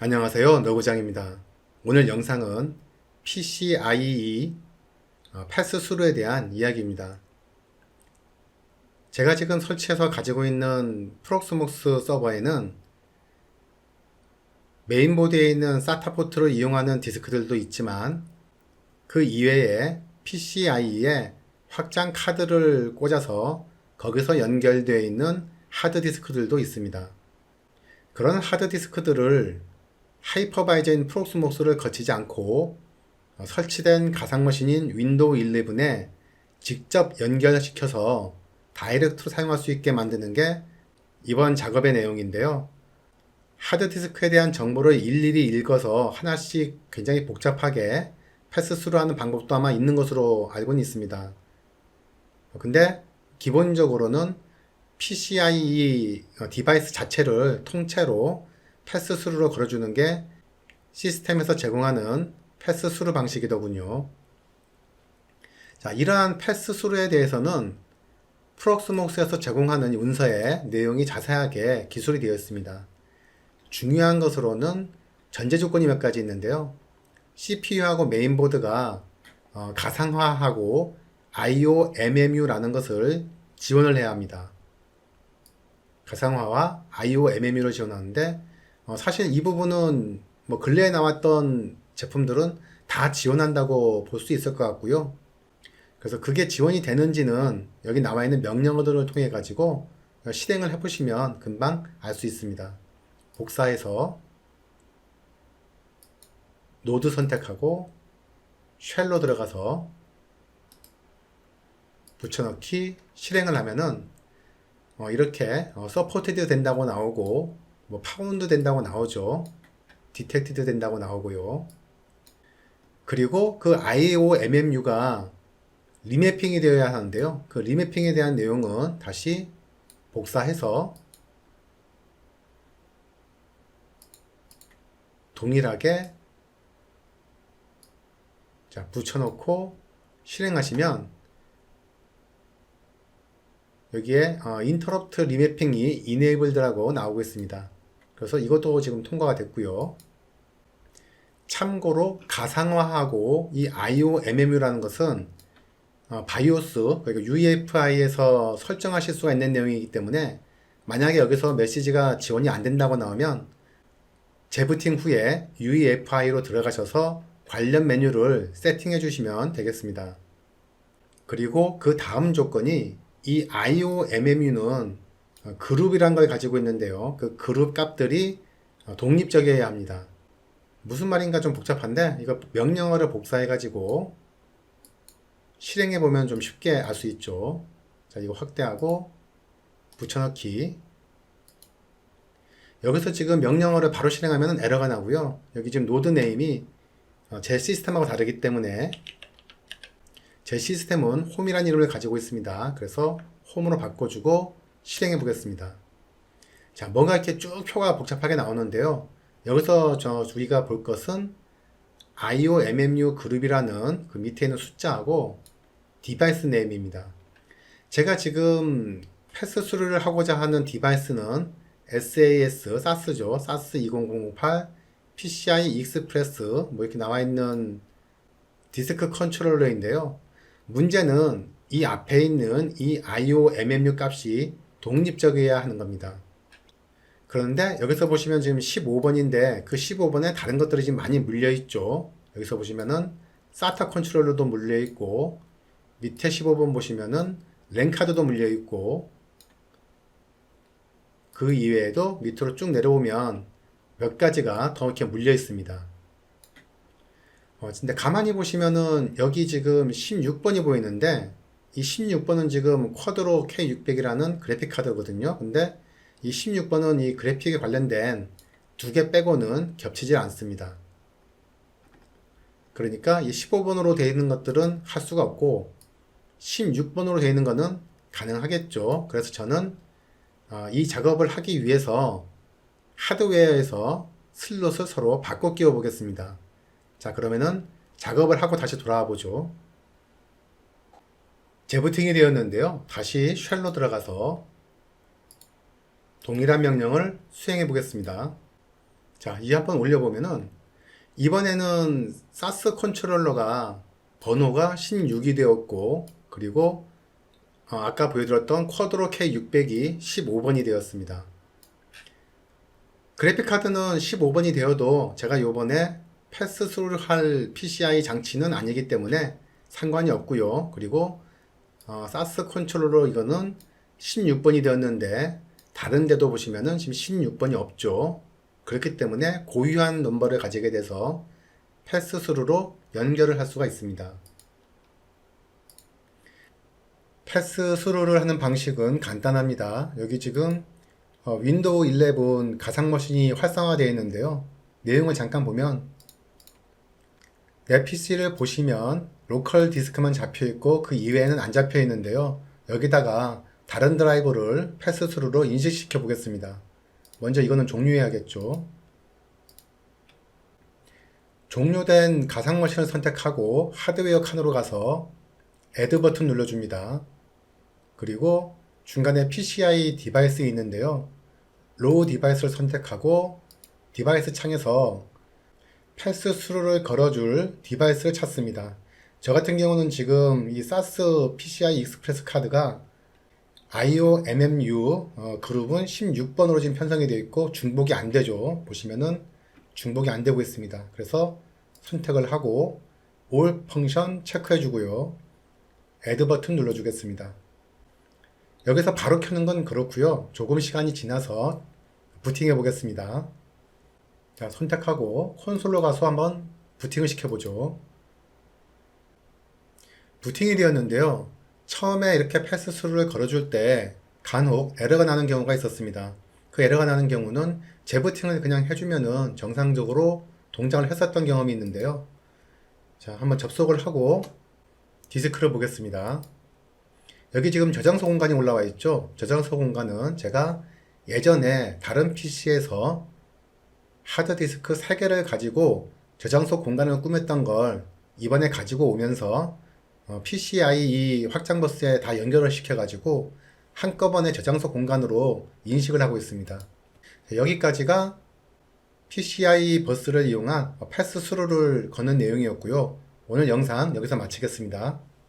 안녕하세요. 너구장입니다. 오늘 영상은 PCIe 어, 패스 수루에 대한 이야기입니다. 제가 지금 설치해서 가지고 있는 프록스목스 서버에는 메인보드에 있는 SATA 포트를 이용하는 디스크들도 있지만 그 이외에 PCIe 확장 카드를 꽂아서 거기서 연결되어 있는 하드디스크들도 있습니다. 그런 하드디스크들을 하이퍼바이저인 프록스목스를 거치지 않고 어, 설치된 가상머신인 윈도우 11에 직접 연결시켜서 다이렉트로 사용할 수 있게 만드는 게 이번 작업의 내용인데요. 하드디스크에 대한 정보를 일일이 읽어서 하나씩 굉장히 복잡하게 패스스루 하는 방법도 아마 있는 것으로 알고는 있습니다. 어, 근데 기본적으로는 PCIe 어, 디바이스 자체를 통째로 패스스루로 걸어주는 게 시스템에서 제공하는 패스스루 방식이더군요. 자, 이러한 패스스루에 대해서는 프록스목스에서 제공하는 문서에 내용이 자세하게 기술이 되어 있습니다. 중요한 것으로는 전제 조건이 몇 가지 있는데요. CPU하고 메인보드가 어, 가상화하고 IO MMU라는 것을 지원을 해야 합니다. 가상화와 IO MMU를 지원하는데 어, 사실 이 부분은 뭐 근래에 나왔던 제품들은 다 지원한다고 볼 수 있을 것 같고요. 그래서 그게 지원이 되는지는 여기 나와 있는 명령어들을 통해 가지고 실행을 해보시면 금방 알 수 있습니다. 복사해서 노드 선택하고 쉘로 들어가서 붙여넣기 실행을 하면은 어, 이렇게 어, 서포티드 된다고 나오고 뭐 파운드 된다고 나오죠. 디텍티드 된다고 나오고요. 그리고 그 IOMMU가 리매핑이 되어야 하는데요. 그 리매핑에 대한 내용은 다시 복사해서 동일하게 자, 붙여놓고 실행하시면 여기에 어, 인터럽트 리매핑이 이네이블드라고 나오고 있습니다. 그래서 이것도 지금 통과가 됐고요. 참고로 가상화하고 이 IOMMU라는 것은 어, 바이오스 그리고 UEFI에서 설정하실 수가 있는 내용이기 때문에 만약에 여기서 메시지가 지원이 안 된다고 나오면 재부팅 후에 UEFI로 들어가셔서 관련 메뉴를 세팅해 주시면 되겠습니다. 그리고 그 다음 조건이 이 IOMMU는 그룹이란 걸 가지고 있는데요. 그 그룹 값들이 독립적이어야 합니다. 무슨 말인가 좀 복잡한데 이거 명령어를 복사해 가지고 실행해 보면 좀 쉽게 알 수 있죠. 자, 이거 확대하고 붙여넣기. 여기서 지금 명령어를 바로 실행하면 에러가 나고요. 여기 지금 노드 네임이 어, 제 시스템하고 다르기 때문에 제 시스템은 홈이라는 이름을 가지고 있습니다. 그래서 홈으로 바꿔주고 실행해 보겠습니다. 자, 뭔가 이렇게 쭉 표가 복잡하게 나오는데요. 여기서 저 우리가 볼 것은 IOMMU 그룹이라는 그 밑에 있는 숫자하고 디바이스 네임입니다. 제가 지금 패스 수리를 하고자 하는 디바이스는 SAS, SAS죠. SAS 2008, PCI 익스프레스, 뭐 이렇게 나와 있는 디스크 컨트롤러인데요. 문제는 이 앞에 있는 이 IOMMU 값이 독립적이어야 하는 겁니다. 그런데 여기서 보시면 지금 15번인데 그 15번에 다른 것들이 지금 많이 물려 있죠. 여기서 보시면은 SATA 컨트롤러도 물려 있고 밑에 15번 보시면은 랜카드도 물려 있고 그 이외에도 밑으로 쭉 내려오면 몇 가지가 더 이렇게 물려 있습니다. 어, 근데 가만히 보시면은 여기 지금 16번이 보이는데 이 16번은 지금 쿼드로 K600이라는 그래픽 카드거든요. 근데 이 16번은 이 그래픽에 관련된 두 개 빼고는 겹치지 않습니다. 그러니까 이 15번으로 되어 있는 것들은 할 수가 없고 16번으로 되어 있는 것은 가능하겠죠. 그래서 저는 어, 이 작업을 하기 위해서 하드웨어에서 슬롯을 서로 바꿔 끼워 보겠습니다. 자, 그러면은 작업을 하고 다시 돌아와 보죠. 재부팅이 되었는데요. 다시 쉘로 들어가서 동일한 명령을 수행해 보겠습니다. 자, 이 한번 올려보면은 이번에는 사스 컨트롤러가 번호가 16이 되었고 그리고 어, 아까 보여드렸던 쿼드로 K600이 15번이 되었습니다. 그래픽 카드는 15번이 되어도 제가 요번에 패스스루를 할 PCI 장치는 아니기 때문에 상관이 없고요. 그리고 어, 사스 컨트롤러 이거는 16번이 되었는데 다른 데도 보시면은 지금 16번이 없죠. 그렇기 때문에 고유한 넘버를 가지게 돼서 패스 스루로 연결을 할 수가 있습니다. 패스 스루를 하는 방식은 간단합니다. 여기 지금 어, 윈도우 11 가상 머신이 활성화되어 있는데요. 내용을 잠깐 보면 내 PC를 보시면 로컬 디스크만 잡혀 있고 그 이외에는 안 잡혀 있는데요. 여기다가 다른 드라이브를 패스스루로 인식시켜 보겠습니다. 먼저 이거는 종료해야겠죠. 종료된 가상 머신을 선택하고 하드웨어 칸으로 가서 애드 버튼 눌러줍니다. 그리고 중간에 PCI 디바이스 있는데요. 로우 디바이스를 선택하고 디바이스 창에서 패스 스루를 걸어줄 디바이스를 찾습니다. 저 같은 경우는 지금 이 사스 PCI 익스프레스 카드가 IOMMU 어, 그룹은 16번으로 지금 편성이 되어 있고 중복이 안 되죠. 보시면은 중복이 안 되고 있습니다. 그래서 선택을 하고 All 펑션 체크해 주고요. Add 버튼 눌러 주겠습니다. 여기서 바로 켜는 건 그렇고요. 조금 시간이 지나서 부팅해 보겠습니다. 자, 선택하고 콘솔로 가서 한번 부팅을 시켜 보죠. 부팅이 되었는데요. 처음에 이렇게 패스스루를 걸어줄 때 간혹 에러가 나는 경우가 있었습니다. 그 에러가 나는 경우는 재부팅을 그냥 해주면은 정상적으로 동작을 했었던 경험이 있는데요. 자, 한번 접속을 하고 디스크를 보겠습니다. 여기 지금 저장소 공간이 올라와 있죠. 저장소 공간은 제가 예전에 다른 PC에서 하드디스크 3개를 가지고 저장소 공간을 꾸몄던 걸 이번에 가지고 오면서 어, PCI 이 확장 버스에 다 연결을 시켜가지고 한꺼번에 저장소 공간으로 인식을 하고 있습니다. 여기까지가 PCI 버스를 이용한 패스 스루를 거는 내용이었고요. 오늘 영상 여기서 마치겠습니다.